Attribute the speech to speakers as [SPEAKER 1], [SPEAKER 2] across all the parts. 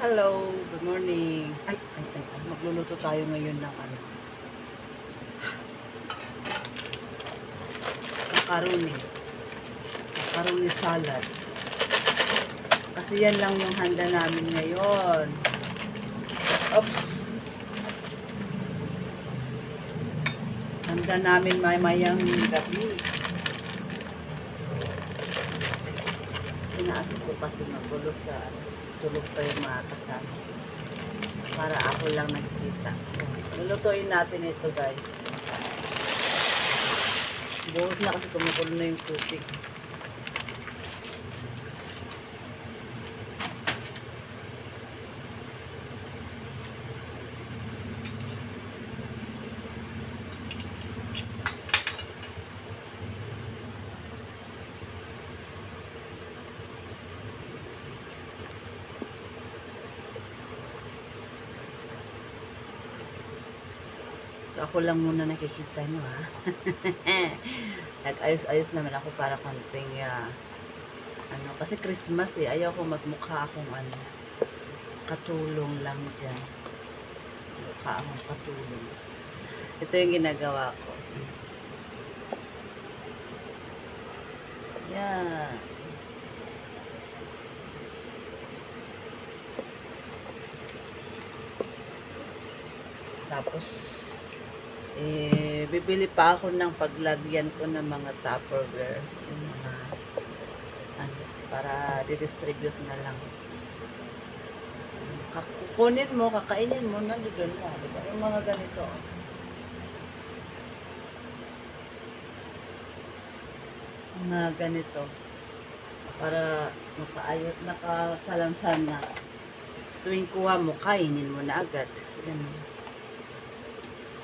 [SPEAKER 1] Hello, good morning. Ay, ay, ay, ay, magluluto tayo ngayon ng ano. Macaroni. Macaroni salad. Kasi yan lang yung handa namin ngayon. Oops. Handa namin mamayang gabi. Inaasok ko kasi magulo sa ano, tulog pa yung mga kasama. Para ako lang nagkita. Lulutuin natin ito guys. Buhos na kasi kumukulo na yung tubig. So ako lang muna nakikita nyo ha. Nag-ayos-ayos naman ako para konting ah, ano, kasi Christmas eh. Ayaw ko magmukha akong ano, katulong lang dyan. Mukha akong katulong. Ito yung ginagawa ko. Yan. Tapos, eh, bibili pa ako ng paglagyan ko ng mga Tupperware. Yung mga, ano, para didistribute na lang. Kukunin mo, kakainin mo, nandoon na. Diba? Yung mga ganito. Mga ganito. Para makaayot, nakasalansan na. Tuwing kuha mo, kainin mo na agad. Ganun.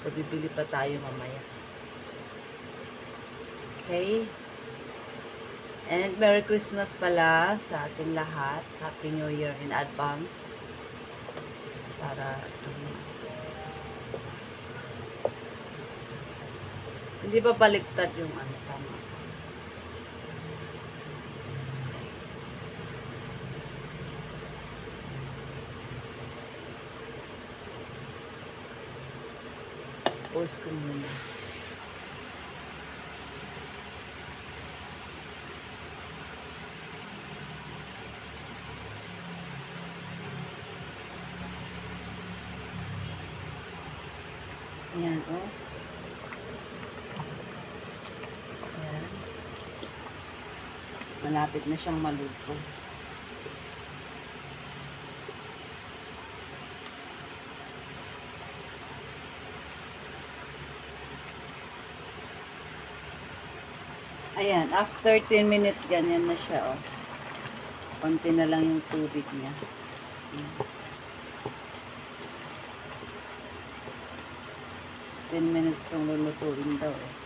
[SPEAKER 1] So, bibili pa tayo mamaya. Okay? And Merry Christmas pala sa ating lahat. Happy New Year in advance. Para, um, hindi ba baliktad yung ano, tama? Suppose ko muna. Ayan, oh. Ayan. Malapit na siyang maluto. Ayan, after 10 minutes, ganyan na siya, oh. Konti na lang yung tubig niya. Ayan. 10 minutes itong lulutuin daw, eh.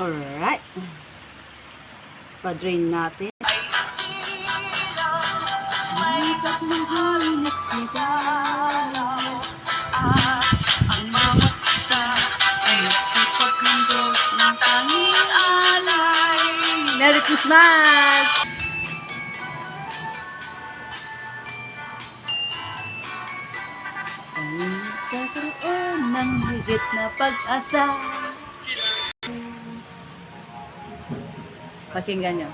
[SPEAKER 1] Alright. Pa-drain natin. May tatlong halinig sigaw. Ang bawat ay nagsipag ng Diyos alay. Merry Christmas! Ang kakaroon ng higit na pag-asa. Pakinggan nyo.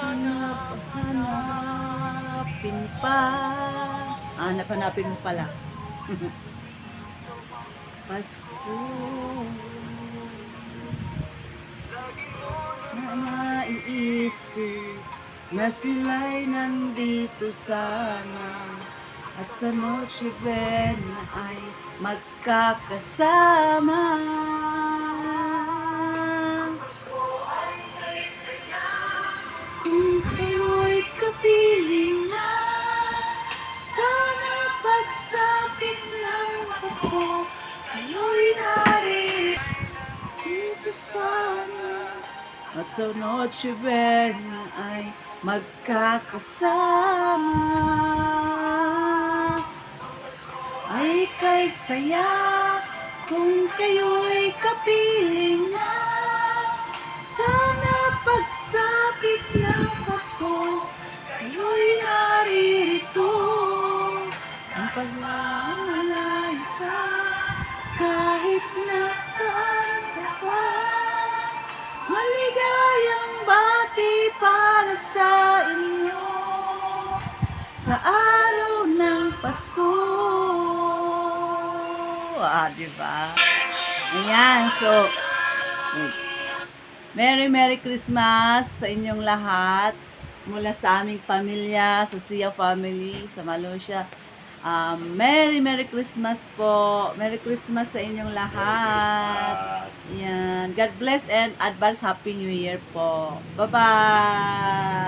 [SPEAKER 1] Hanap, hanapin pa. Ah, hanap-hanapin mo pala. Pasko. Na naiisip na sila'y nandito sana at sa Noche Buena ay magkakasama. Sa Noche Buena ay magkakasama. Ay kay saya Kung kayo'y kapiling na sana pagsapit ng Pasko, Pasko. Ah, di ba? Ayan, so, wait. Merry Merry Christmas sa inyong lahat mula sa aming pamilya, sa Sia family, sa Malusya. Um, Merry Merry Christmas po. Merry Christmas sa inyong lahat. Yan. God bless and advance Happy New Year po. Bye-bye.